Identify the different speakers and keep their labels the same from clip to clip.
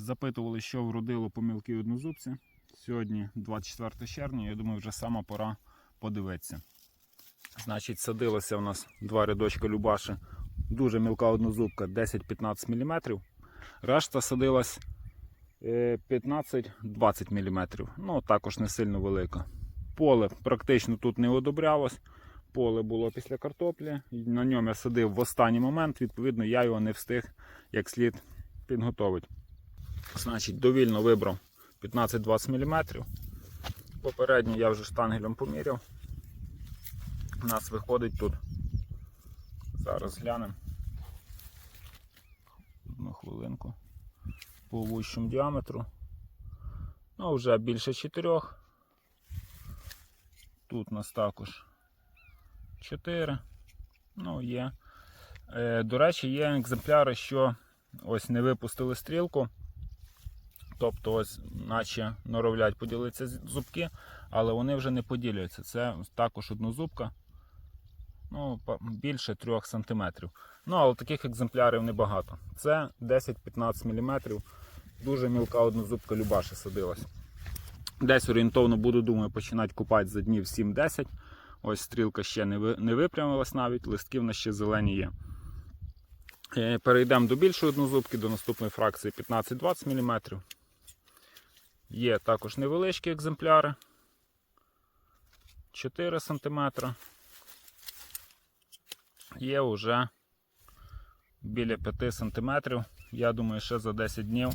Speaker 1: Запитували, що вродило помилки однозубці. Сьогодні 24 червня, я думаю, вже сама пора подивитися. Значить, садилося у нас два рядочка Любаші. Дуже мілка однозубка 10-15 мм. Решта садилась е, 15-20 мм. Ну, також не сильно велика. Поле практично тут не одобрялось. Поле було після картоплі. На ньому я садив в останній момент. Відповідно, я його не встиг як слід підготовити. Значить, довільно вибрав 15-20 мм. Попередньо я вже штангелем поміряв. У нас виходить тут. Зараз глянемо. Одну хвилинку. По вущому діаметру. Ну, вже більше 4. Тут у нас також 4. Ну, є. Е, до речі, є екземпляри, що ось не випустили стрілку. Тобто, ось, наче норовлять поділитися зубки, але вони вже не поділяються. Це також однозубка. Ну, більше 3 см. Ну, але таких екземплярів небагато. Це 10-15 мм. Дуже мілка однозубка Любаші садилась. Десь орієнтовно буду, думаю, починати купати за днів 7-10. Ось стрілка ще не, випрямилась навіть, листки в нас ще зелені є. Е, Перейдемо до більшої однозубки, до наступної фракції 15-20 мм. Є також невеличкі екземпляри. 4 см. Є вже біля 5 см. Я думаю, ще за 10 днів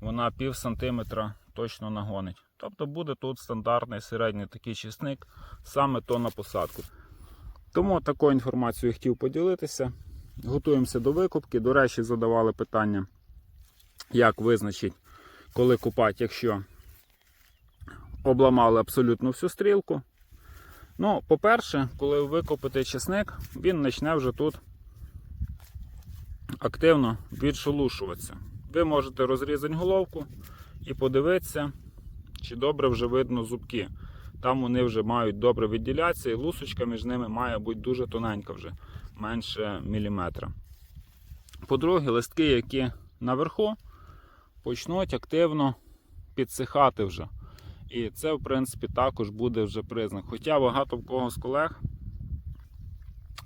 Speaker 1: вона пів сантиметра точно нагонить. Тобто буде тут стандартний середній такий чесник, саме то на посадку. Тому такою інформацією хотів поділитися. Готуємося до викупки. До речі, задавали питання, як визначити, коли купати, якщо обламали абсолютно всю стрілку. Ну, по-перше, коли ви чесник, він почне вже тут активно відшелушуватися. Ви можете розрізати головку і подивитися, чи добре вже видно зубки. Там вони вже мають добре відділятися, і лусочка між ними має бути дуже тоненька вже, менше міліметра. По-друге, листки, які наверху, почнуть активно підсихати вже. І це, в принципі, також буде вже признак. Хоча багато в кого з колег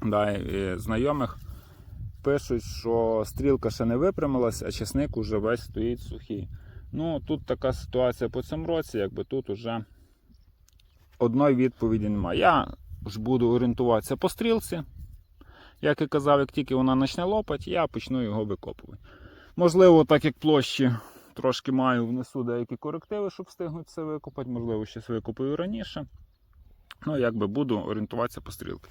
Speaker 1: да, і знайомих пишуть, що стрілка ще не випрямилась, а чесник уже весь стоїть сухий. Ну, тут така ситуація по цьому році, якби тут уже одної відповіді немає. Я ж буду орієнтуватися по стрілці. Як і казав, як тільки вона почне лопати, я почну його викопувати. Можливо, так як площі трошки маю, внесу деякі корективи, щоб встигнути все викопати. Можливо, щось викопаю раніше. Ну, якби буду орієнтуватися по стрілці.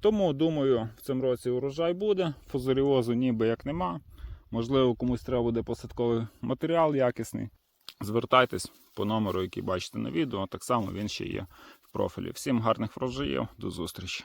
Speaker 1: Тому, думаю, в цьому році урожай буде. Фузаріозу ніби як нема. Можливо, комусь треба буде посадковий матеріал якісний. Звертайтесь по номеру, який бачите на відео. Так само він ще є в профілі. Всім гарних врожаїв, до зустрічі!